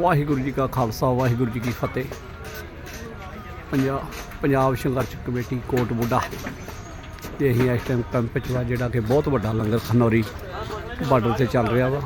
ਵਾਹਿਗੁਰੂ ਜੀ ਕਾ ਖਾਲਸਾ, ਵਾਹਿਗੁਰੂ ਜੀ ਕੀ ਫਤਿਹ। ਪੰਜਾਬ ਪੰਜਾਬ ਸੰਘਰਸ਼ ਕਮੇਟੀ ਕੋਟ ਬੁੱਢਾ ਤੇ ਅਸੀਂ ਇਸ ਟਾਈਮ ਕੈਂਪ 'ਚ ਜਿਹੜਾ ਕਿ ਬਹੁਤ ਵੱਡਾ ਲੰਗਰ ਖਨੌਰੀ ਬਾਰਡਰ ਤੇ ਚੱਲ ਰਿਹਾ ਵਾ।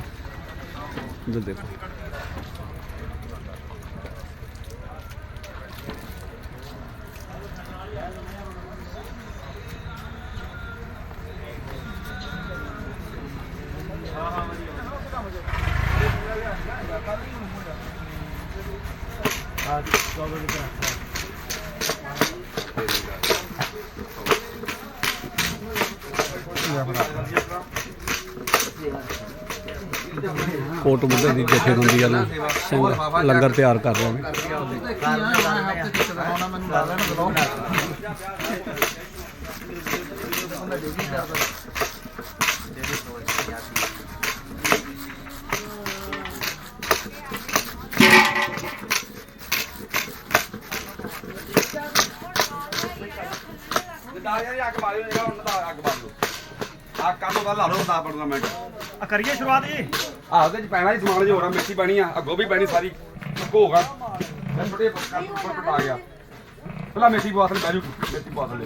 ਇੱਧਰ ਦੇਖੋ ਕੋਟ ਬੁੱਢੇ ਦੀ ਜਥੇਬੰਦੀ ਵਾਲੇ ਸਿੰਘ ਲੰਗਰ ਤਿਆਰ ਕਰ ਰਹੇ ਨੇ। ਜਿੱਦਾਂ ਯਾਰ ਅੱਗ ਜਿਹੜਾ ਉਹਨਾਂ ਦਾ ਅੱਗ ਬਾਲਿਓ ਆ ਕੰਮ ਦਾ ਲਾ ਲਓ 10 15 ਮਿੰਟ। ਆ ਕਰੀਏ ਸ਼ੁਰੂਆਤ ਜੀ। ਆ ਉਹਦੇ ਚ ਪੈਣਾ ਹੀ ਸਮਾਨ ਜੋ ਹੋਰਾ ਮਿੱਟੀ ਪੈਣੀ ਆ ਅੱਗੋਂ ਵੀ ਪੈਣੀ ਸਾਰੀ। ਘੋਗਾ। ਮੈਂ ਛੋਟੇ ਪੱਟ ਗਿਆ। ਪਹਿਲਾਂ ਮਿੱਟੀ ਬੋਤਲ ਬੈਜੂ ਮਿੱਟੀ ਬੋਤਲ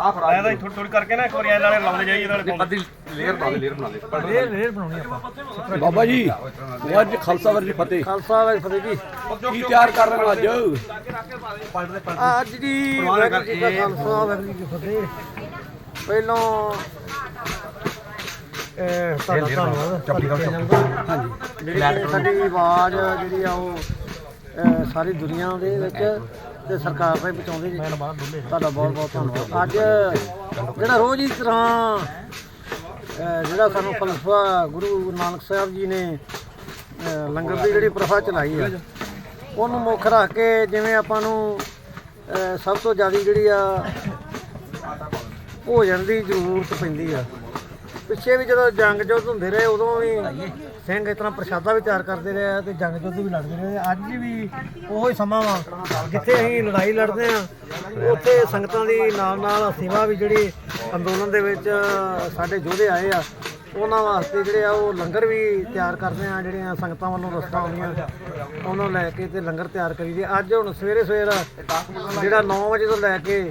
ਆ ਫੜਾ ਆਇਆ ਤਾਂ ਥੋੜੀ ਥੋੜੀ ਕਰਕੇ ਨਾ ਇੱਕ ਵਾਰੀ ਐ ਨਾਲੇ ਲਾਉਂਦੇ ਜਾਈਏ ਨਾਲੇ ਅੱਧੀ ਲੇਅਰ ਬਣਾ ਲੇਅਰ ਬਣਾ ਦੇ। ਲੇਰ ਬਣਾਉਣੀ ਆਪਾਂ। ਬਾਬਾ ਜੀ ਅੱਜ ਖਾਲਸਾ ਵਰਜੀ ਫਤਿਹ। ਖਾਲਸਾ ਵਾਹਿ ਫਤਿਹ ਜੀ। ਕੀ ਤਿਆਰ ਕਰ ਰਹੇ ਹੋ ਅੱਜ? ਅੱਜ ਵਾਹਿਗੁਰੂ ਜੀ ਖਾਲਸਾ ਵਾਹਿਗੁਰੂ ਜੀ ਫਤਿਹ। ਪਹਿਲੋਂ ਇਹ ਤੁਹਾਡਾ ਧੰਨਵਾਦ। ਹਾਂਜੀ। ਜਿਹੜੀ ਸਾਡੀ ਆਵਾਜ਼ ਜਿਹੜੀ ਆ ਉਹ ਸਾਰੀ ਦੁਨੀਆ ਦੇ ਵਿੱਚ ਤੇ ਸਰਕਾਰ ਤਾਈਂ ਪਹੁੰਚਾਉਂਦੇ ਜੀ। ਤੁਹਾਡਾ ਬਹੁਤ ਬਹੁਤ ਧੰਨਵਾਦ। ਅੱਜ ਜਿਹੜਾ ਰੋਜ਼ ਹੀ ਤਰ੍ਹਾਂ ਜਿਹੜਾ ਸਾਨੂੰ ਫਲਸਫਾ ਗੁਰੂ ਨਾਨਕ ਸਾਹਿਬ ਜੀ ਨੇ ਲੰਗਰ ਦੀ ਜਿਹੜੀ ਪ੍ਰਥਾ ਚਲਾਈ ਆ ਉਹਨੂੰ ਮੁੱਖ ਰੱਖ ਕੇ ਜਿਵੇਂ ਆਪਾਂ ਨੂੰ ਸਭ ਤੋਂ ਜ਼ਿਆਦਾ ਜਿਹੜੀ ਆ ਭੋਜਨ ਦੀ ਜ਼ਰੂਰਤ ਪੈਂਦੀ ਆ। ਪਿੱਛੇ ਵੀ ਜਦੋਂ ਜੰਗ ਯੁੱਧ ਹੁੰਦੇ ਰਹੇ ਉਦੋਂ ਵੀ ਸਿੰਘ ਇਸ ਤਰ੍ਹਾਂ ਪ੍ਰਸ਼ਾਦਾ ਵੀ ਤਿਆਰ ਕਰਦੇ ਰਹੇ ਆ ਤੇ ਜੰਗ ਯੁੱਧ ਵੀ ਲੜਦੇ ਰਹੇ ਅੱਜ ਵੀ ਉਹੋ ਹੀ ਸਮਾਂ ਵਾ ਜਿੱਥੇ ਅਸੀਂ ਲੜਾਈ ਲੜਦੇ ਆ ਉੱਥੇ ਸੰਗਤਾਂ ਦੀ ਨਾਲ ਨਾਲ ਸੇਵਾ ਵੀ ਜਿਹੜੀ ਅੰਦੋਲਨ ਦੇ ਵਿੱਚ ਸਾਡੇ ਯੋਧੇ ਆਏ ਆ ਉਹਨਾਂ ਵਾਸਤੇ ਜਿਹੜੇ ਆ ਉਹ ਲੰਗਰ ਵੀ ਤਿਆਰ ਕਰਦੇ ਆ ਜਿਹੜੀਆਂ ਸੰਗਤਾਂ ਵੱਲੋਂ ਰਸਤਾ ਆਉਂਦੀਆਂ ਉਹਨਾਂ ਨੂੰ ਲੈ ਕੇ ਤੇ ਲੰਗਰ ਤਿਆਰ ਕਰੀਦੇ ਅੱਜ ਹੁਣ ਸਵੇਰੇ ਸਵੇਰ ਜਿਹੜਾ 9 ਵਜੇ ਤੋਂ ਲੈ ਕੇ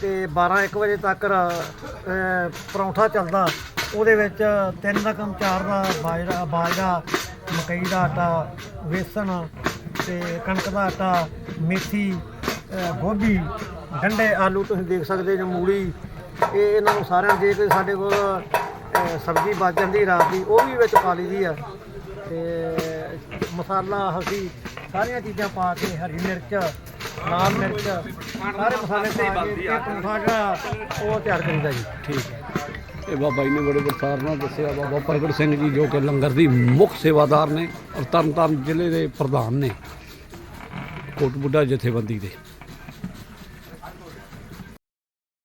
ਤੇ 12 1 ਵਜੇ ਤੱਕ ਅਹ, ਪਰੌਂਠਾ ਚੱਲਦਾ। ਉਹਦੇ ਵਿੱਚ ਤਿੰਨ ਦਾ ਕੰਮ, ਚਾਰ ਦਾ ਬਾਜਰਾ ਬਾਜਰਾ, ਮਕਈ ਦਾ ਆਟਾ, ਵੇਸਣ ਤੇ ਕਣਕ ਦਾ ਆਟਾ, ਮੇਥੀ ਗੋਭੀ ਗੰਡੇ ਆਲੂ ਤੁਸੀਂ ਦੇਖ ਸਕਦੇ ਜੋ ਮੂਲੀ। ਇਹ ਇਹਨਾਂ ਨੂੰ ਸਾਰਿਆਂ ਨੂੰ ਜੇ ਸਾਡੇ ਕੋਲ ਸਬਜ਼ੀ ਬਚ ਜਾਂਦੀ ਰਾਤ ਦੀ, ਉਹ ਵੀ ਵਿੱਚ ਪਾ ਲਈਦੀ ਆ। ਤੇ ਮਸਾਲਾ, ਹਲਦੀ, ਸਾਰੀਆਂ ਚੀਜ਼ਾਂ ਪਾ ਕੇ ਹਰੀ ਮਿਰਚ, ਲਾਲ ਮਿਰਚ, ਸਾਰੇ ਮਸਾਲੇ ਪਾ ਕੇ ਇਹ ਪਰੌਂਠਾ ਜਿਹੜਾ, ਉਹ ਤਿਆਰ ਕਰੀਦਾ ਜੀ। ਠੀਕ ਹੈ। ਇਹ ਬਾਬਾ ਜੀ ਨੇ ਬੜੇ ਵਿਸਥਾਰ ਨਾਲ ਦੱਸਿਆ, ਬਾਬਾ ਪ੍ਰਗਟ ਸਿੰਘ ਜੀ ਜੋ ਕਿ ਲੰਗਰ ਦੀ ਮੁੱਖ ਸੇਵਾਦਾਰ ਨੇ ਔਰ ਤਰਨਤਾਰਨ ਜ਼ਿਲ੍ਹੇ ਦੇ ਪ੍ਰਧਾਨ ਨੇ ਕੋਟ ਬੁੱਢਾ ਜਥੇਬੰਦੀ ਦੇ।